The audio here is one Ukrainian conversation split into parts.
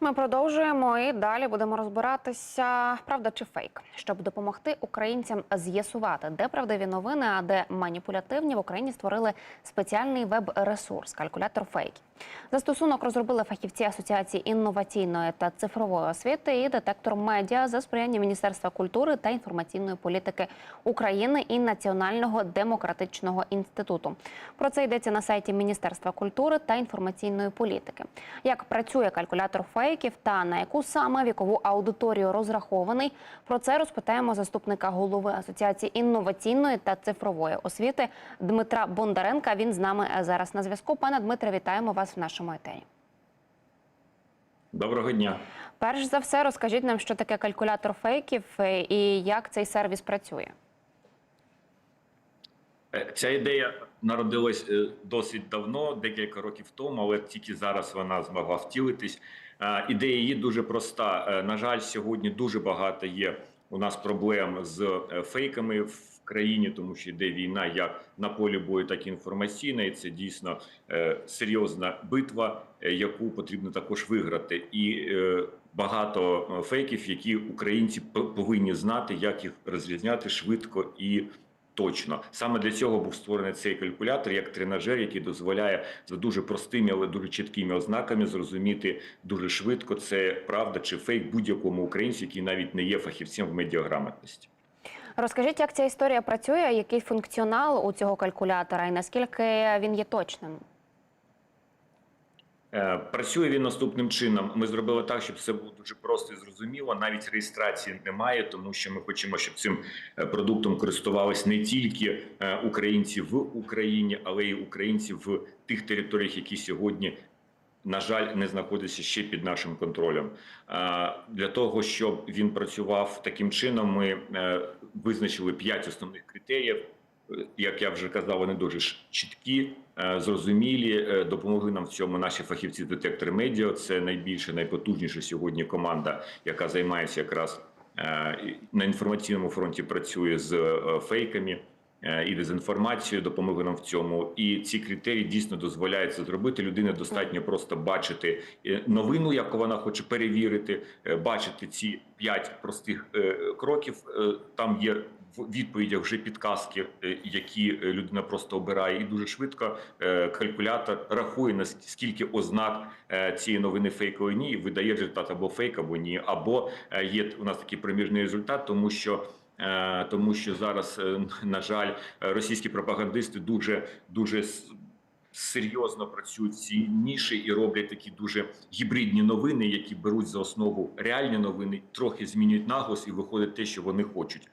Ми продовжуємо і далі будемо розбиратися, правда чи фейк, щоб допомогти українцям з'ясувати, де правдиві новини, а де маніпулятивні в Україні створили спеціальний веб-ресурс калькулятор фейків. Застосунок розробили фахівці Асоціації інноваційної та цифрової освіти і детектор медіа за сприяння Міністерства культури та інформаційної політики України і Національного демократичного інституту. Про це йдеться на сайті Міністерства культури та інформаційної політики. Як працює калькулятор фейків та на яку саме вікову аудиторію розрахований, про це розпитаємо заступника голови Асоціації інноваційної та цифрової освіти Дмитра Бондаренка. Він з нами зараз на зв'язку. Пане Дмитре, вітаємо вас в нашому етері. Доброго дня. Перш за все, розкажіть нам, що таке калькулятор фейків і як цей сервіс працює. Е, Ця ідея народилась е, досить давно, декілька років тому, але тільки зараз вона змогла втілитись. Е, Ідея її дуже проста. Е, На жаль, сьогодні дуже багато є у нас проблем з е, фейками в країні, тому що йде війна як на полі бою, так і інформаційна. І це дійсно серйозна битва, яку потрібно також виграти. І багато фейків, які українці повинні знати, як їх розрізняти швидко і точно. Саме для цього був створений цей калькулятор як тренажер, який дозволяє за дуже простими, але дуже чіткими ознаками зрозуміти дуже швидко, це правда чи фейк будь-якому українцю, який навіть не є фахівцем в медіаграмотності. Розкажіть, як ця історія працює, який функціонал у цього калькулятора і наскільки він є точним? Е, Працює він наступним чином. Ми зробили так, щоб все було дуже просто і зрозуміло. Навіть реєстрації немає, тому що ми хочемо, щоб цим е, продуктом користувались не тільки е, українці в Україні, але й українці в тих територіях, які сьогодні. На жаль, не знаходиться ще під нашим контролем. Для того щоб він працював таким чином, ми визначили п'ять основних критеріїв. Як я вже казав, вони дуже чіткі, е, зрозумілі. Е, Допомогли нам в цьому наші фахівці детектори медіа. Це найбільша, найпотужніша сьогодні команда, яка займається якраз е, на інформаційному фронті. Працює з фейками і дезінформацією. Допомогли нам в цьому. І ці критерії дійсно дозволяють це зробити. Людина достатньо просто бачити е, новину, яку вона хоче перевірити, е, бачити ці п'ять простих е, кроків. Е, Там є в відповідях вже підказки, е, які е, людина просто обирає, і дуже швидко е, калькулятор рахує наскільки ознак е, цієї новини фейкової ні, і видає результат або фейк, або ні, або е, є у нас такий проміжний результат, тому що. Е, Тому що зараз, е, на жаль, російські пропагандисти дуже дуже серйозно працюють в цій ніші і роблять такі дуже гібридні новини, які беруть за основу реальні новини, трохи змінюють наголос і виходить те, що вони хочуть.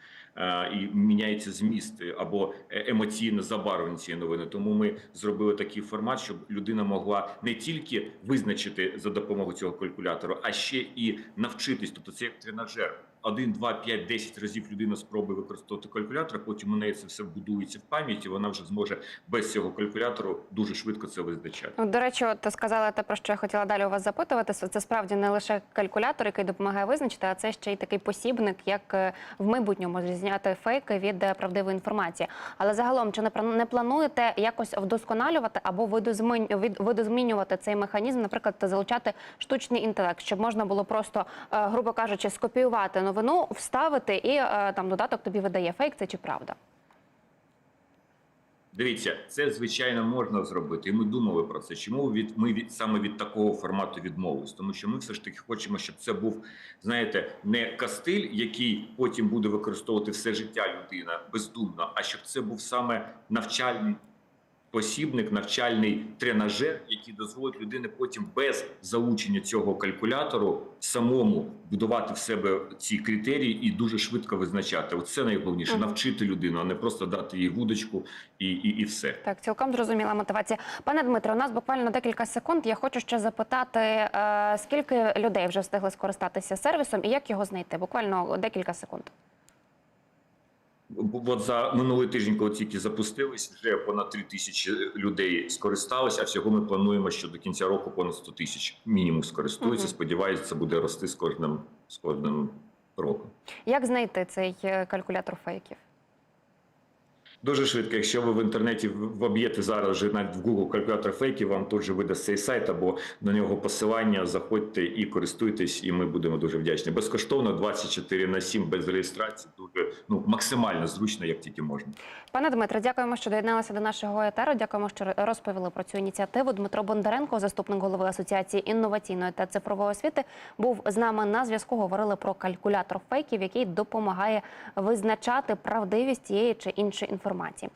І міняється зміст е, або е, емоційне забарвлення цієї новини. Тому ми зробили такий формат, щоб людина могла не тільки визначити за допомогою цього калькулятора, а ще і навчитись. Тобто це як тренажер. Один, два, п'ять, десять разів людина спробує використовувати калькулятор, потім у неї це все будується в пам'яті. Вона вже зможе без цього калькулятору дуже швидко це визначати. Ну, До речі, от сказали те, про що я хотіла далі у вас запитувати. Це справді не лише калькулятор, який допомагає визначити, а це ще й такий посібник, як е, в майбутньому зрізняти фейки від е, правдивої інформації. Але загалом, чи не плануєте якось вдосконалювати або видозмін- видозмінювати цей механізм, наприклад, залучати штучний інтелект, щоб можна було просто, е, грубо кажучи, скопіювати новину, вставити і е, там додаток тобі видає фейк, це чи правда? Дивіться, це звичайно можна зробити, і ми думали про це. Чому від ми від саме від такого формату відмовились? Тому що ми все ж таки хочемо, щоб це був, знаєте, не кастиль, який потім буде використовувати все життя людина бездумно, а щоб це був саме навчальний посібник, навчальний тренажер, який дозволить людині потім без залучення цього калькулятору самому будувати в себе ці критерії і дуже швидко визначати. Оце найголовніше навчити людину, а не просто дати їй вудочку і, і, і все. Так, цілком зрозуміла мотивація. Пане Дмитро, у нас буквально декілька секунд. Я хочу ще запитати, е, скільки людей вже встигли скористатися сервісом і як його знайти? Буквально декілька секунд. От за минулий тиждень, коли тільки запустились, вже понад 3 тисячі людей скористалися. А всього ми плануємо, що до кінця року понад 100 тисяч мінімум скористуються. Угу. Сподіваюся, це буде рости з кожним з кожним роком. Як знайти цей е, калькулятор фейків? Дуже швидко, якщо ви в інтернеті воб'єте зараз вже навіть в Google калькулятор фейків, вам тут же видасть цей сайт або на нього посилання. Заходьте і користуйтесь, і ми будемо дуже вдячні. Безкоштовно 24 на 7, без реєстрації, дуже ну максимально зручно, як тільки можна. Пане Дмитре, дякуємо, що доєдналися до нашого етеру. Дякуємо, що розповіли про цю ініціативу. Дмитро Бондаренко, заступник голови Асоціації інноваційної та цифрової освіти, був з нами на зв'язку. Говорили про калькулятор фейків, який допомагає визначати правдивість тієї чи іншої інформації форматі.